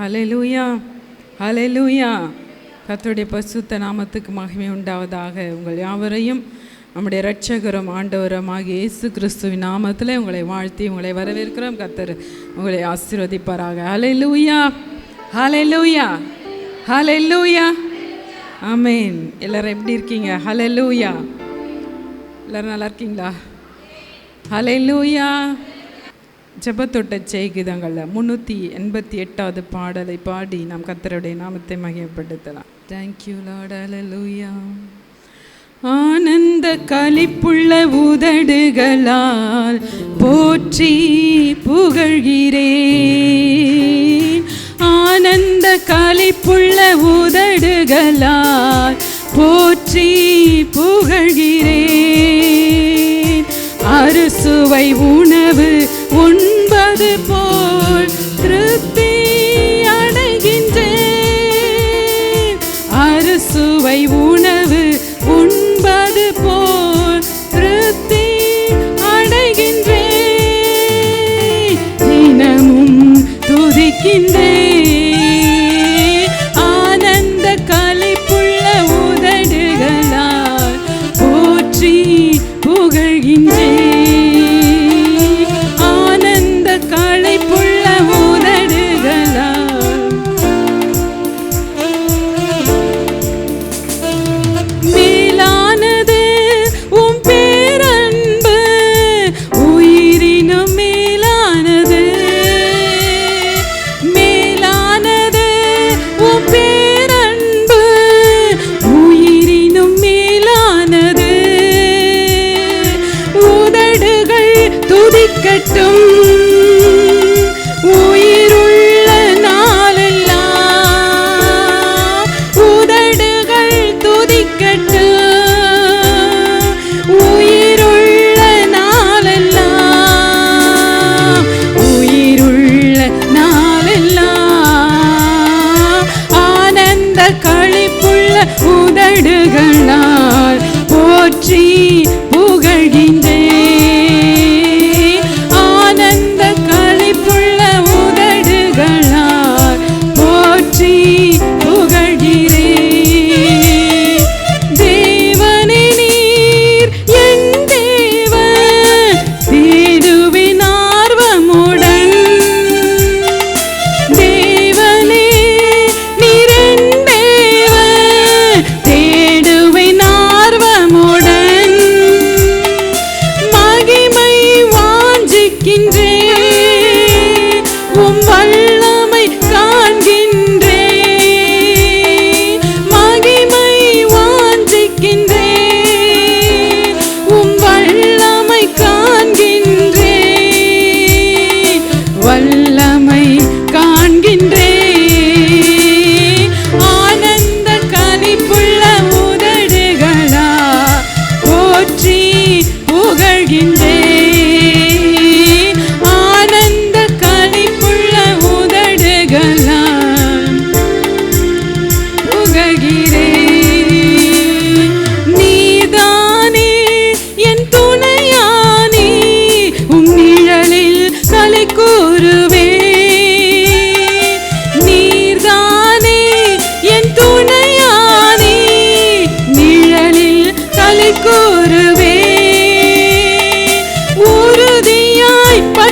Hallelujah hallelujah கத்துடைய பசுத்த நாமத்துக்கு மகிமை உண்டாவதாக. உங்கள் யாவரையும் நம்முடைய இரட்சகரும் ஆகிய இயேசு கிறிஸ்துவின் நாமத்தில் உங்களை வாழ்த்தி உங்களை வரவேற்கிறோம். கத்தர் உங்களை ஆசீர்வதிப்பாராக. ஹலெலூயா ஹலெலூயா ஹலெலூயா ஆமேன் எல்லோரும் எப்படி இருக்கீங்க? ஹலெலூயா எல்லோரும் நல்லா இருக்கீங்களா? ஹலெலூயா ஜபத்தொட்ட செய்கிதங்களில் முந்நூற்றி எண்பத்தி எட்டாவது பாடலை பாடி நாம் கத்தருடைய நாமத்தை மகிமைப்படுத்தலாம். தேங்க்யூ லாடலூயா ஆனந்த கலிப்புள்ள உதடுகளால் போற்றி புகழ்கிறே ஆனந்த கலிப்புள்ள உதடுகளால் போற்றி புகழ்கிறே அறுசுவை உணவு se depois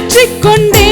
மாற்றிக்கொண்டே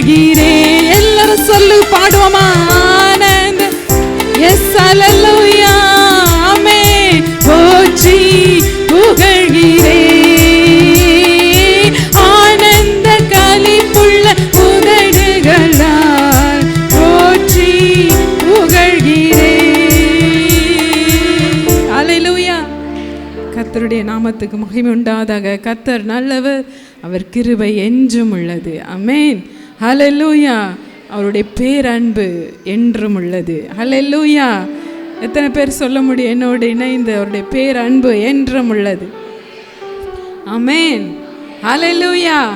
வருகிறே எல்லாரும் சொல்லு பாடுவோமா? ஆனந்த. எஸ் அலலுயாமே போச்சி புகழ்கிறே. ஆனந்த கலிப்புள்ள உதடுகளால் போச்சி புகழ்கிறே. அலையிலுயா கத்தருடைய நாமத்துக்கு மகிமை உண்டாதாக கத்தர் நல்லவர். அவர் கிருபை என்றும் உள்ளது. அமேன் ஹலெல்லூயா அவருடைய பேரன்பு என்றும் உள்ளது. ஹலெல்லூயா எத்தனை பேர் சொல்ல முடியும்? என்னோடு இணைந்து அவருடைய பேரன்பு என்றும் உள்ளது. அமேன் ஹலெல்லூயா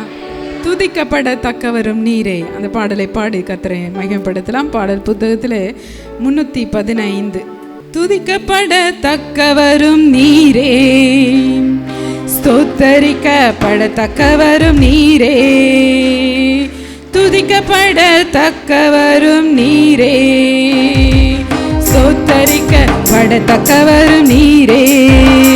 துதிக்கப்படத்தக்கவரும் நீரே. அந்த பாடலை பாடி கத்துறேன் மகிமைப்படுத்தலாம். பாடல் புத்தகத்தில் முன்னூற்றி பதினைந்து. துதிக்கப்படத்தக்கவரும் நீரே. ஸ்தோத்தரிக்கப்படத்தக்கவரும் நீரே. துதிக்கப்படத்தக்கவரும் நீரே. சோத்தரிக்கப்படத்தக்கவரும் நீரே.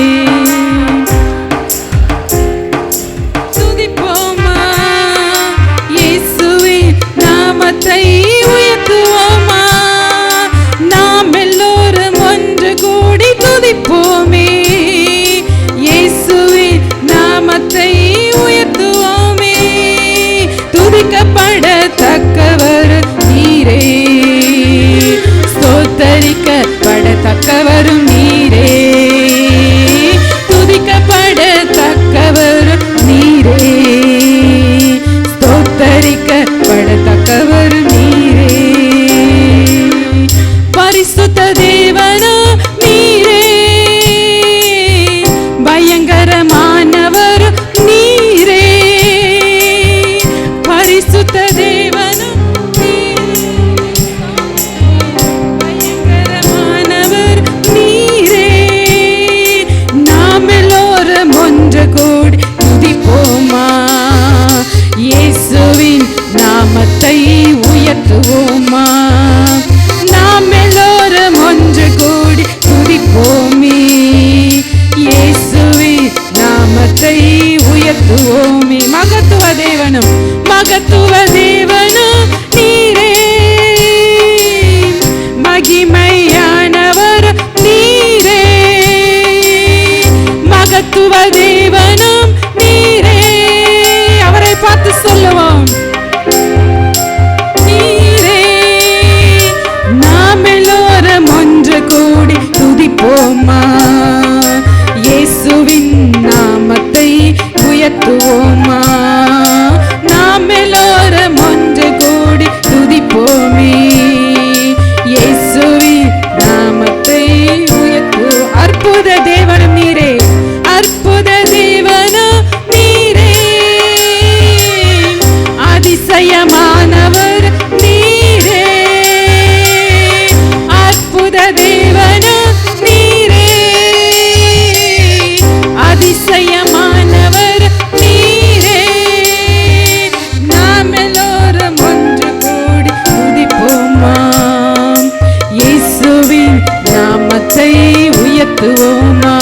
வரும் உயர்த்துவோமா நாம்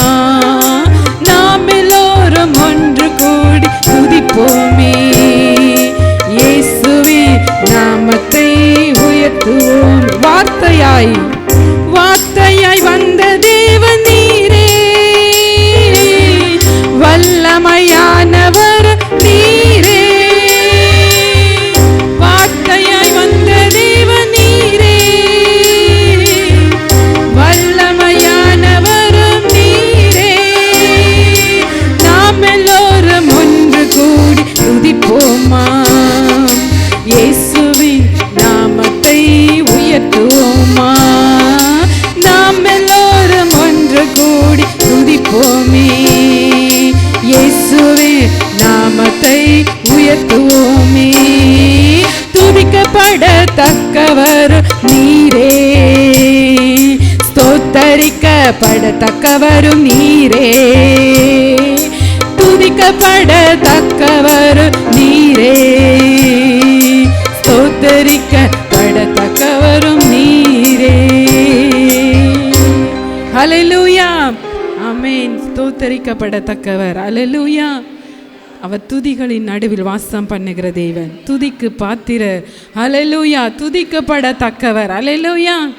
துதிக்கப்படத்தக்கவரும் நீரே. துதிக்கப்படத்தக்கவரும் நீரே. ஸ்தோத்தரிக்கப்படத்தக்கவரும் நீரே. அலலூயா அமேன் ஸ்தோத்தரிக்கப்படத்தக்கவர். அலலூயா அவர் துதிகளின் நடுவில் வாசம் பண்ணுகிற தேவன். துதிக்கு பாத்திர ஹalleluya. துதிக்கப்படத்தக்கவர். அலலூயா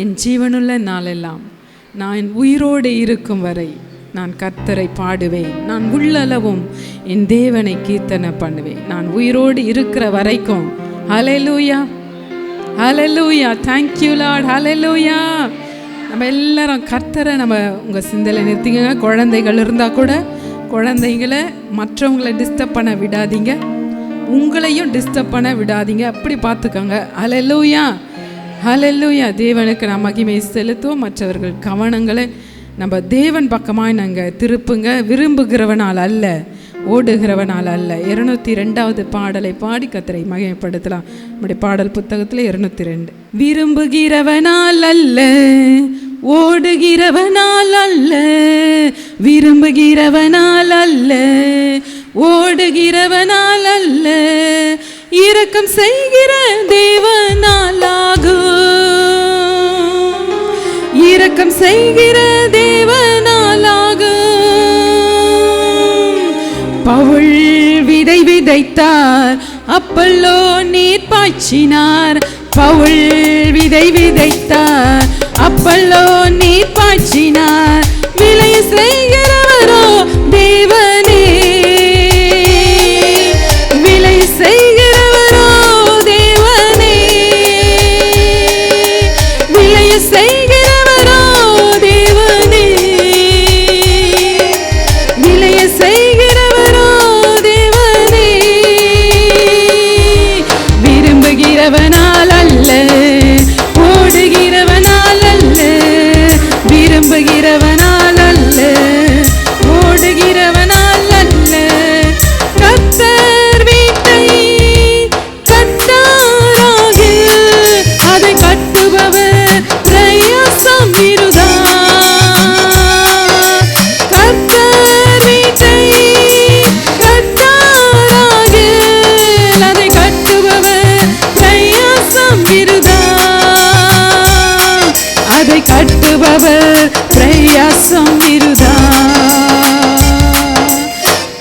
என் ஜீவனுள்ள நாளெல்லாம் நான் உயிரோடு இருக்கும் வரை நான் கர்த்தரை பாடுவேன். நான் உள்ளளவும் என் தேவனை கீர்த்தனை பண்ணுவேன். நான் உயிரோடு இருக்கிற வரைக்கும். Hallelujah hallelujah thank you you hallelujah நம்ம எல்லாரும் கர்த்தரை நம்ம உங்கள் சிந்தலை நிறுத்திங்க குழந்தைகள் இருந்தால் கூட குழந்தைங்களை மற்றவங்களை டிஸ்டர்ப் பண்ண விடாதீங்க. உங்களையும் டிஸ்டர்ப் பண்ண விடாதீங்க. அப்படி பார்த்துக்கோங்க. அலலூயா ஹலல்லூயா தேவனுக்கு நான் மகிமை செலுத்துவோம். மற்றவர்கள் கவனங்களை நம்ம தேவன் பக்கமாக நாங்கள் திருப்புங்க. விரும்புகிறவனால் அல்ல ஓடுகிறவனால் அல்ல. இருநூத்தி ரெண்டாவது பாடலை பாடி கத்தரை மகிமைப்படுத்தலாம். நம்முடைய பாடல் புத்தகத்தில் இருநூத்தி ரெண்டு விரும்புகிறவனால் அல்ல ஓடுகிறவனால் அல்ல. விரும்புகிறவனால் அல்ல ஓடுகிறவனால் அல்ல இரக்கம் செய்கிற தேவனாலாகும் இரக்கம் செய்கிற தேவனாலாகும் பவுள் விதை விதைத்தார் அப்பல்லோ நீர் பாய்ச்சினார். பவுள் விதை விதைத்தார் அப்பல்லோ நீர் பாய்ச்சினார். விலை செய்கிறவரோ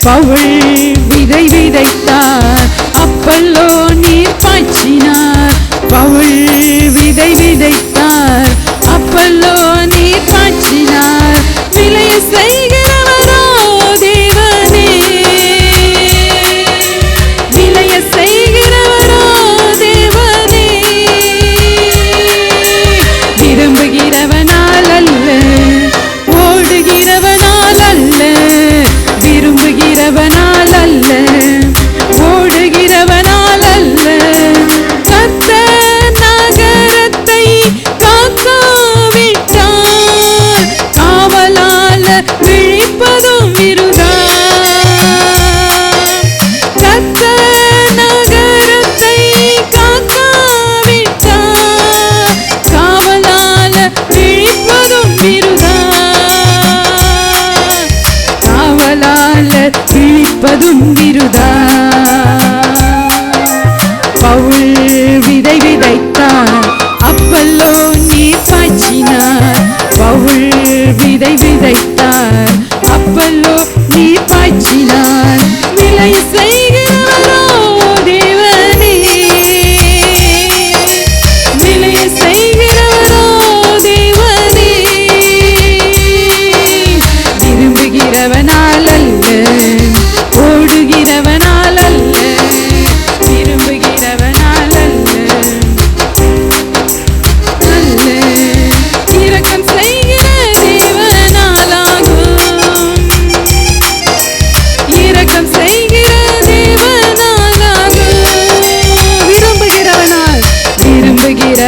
பவுள் விதை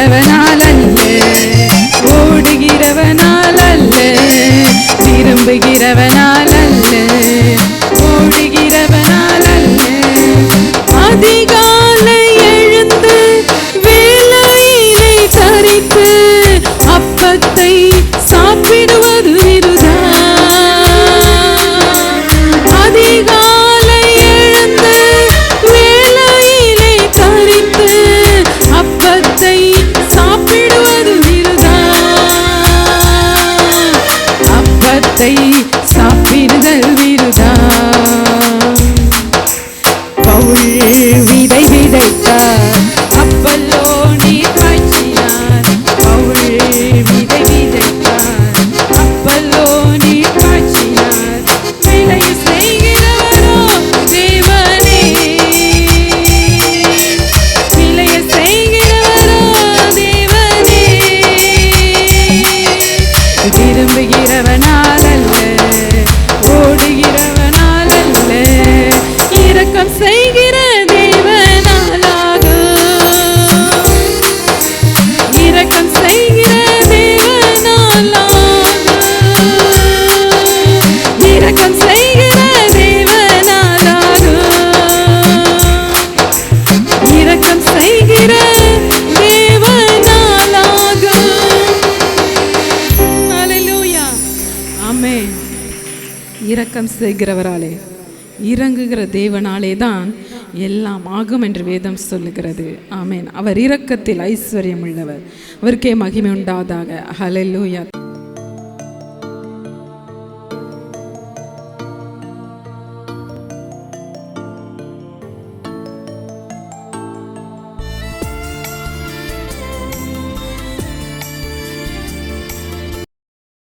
ஓடுகிறவனால் அல்ல ஓடுகிறவனால் அல்ல திரும்புகிறவனால் விரும்புகிறவன். இரக்கம் செய்கிறவராலே இறங்குகிற தேவனாலே தான் எல்லாம் ஆகும் என்று வேதம் சொல்லுகிறது. ஆமேன். அவர் இரக்கத்தில் ஐஸ்வர்யம் உள்ளவர் அவருக்கே மகிமை உண்டாதாக ஹலெல்லூயா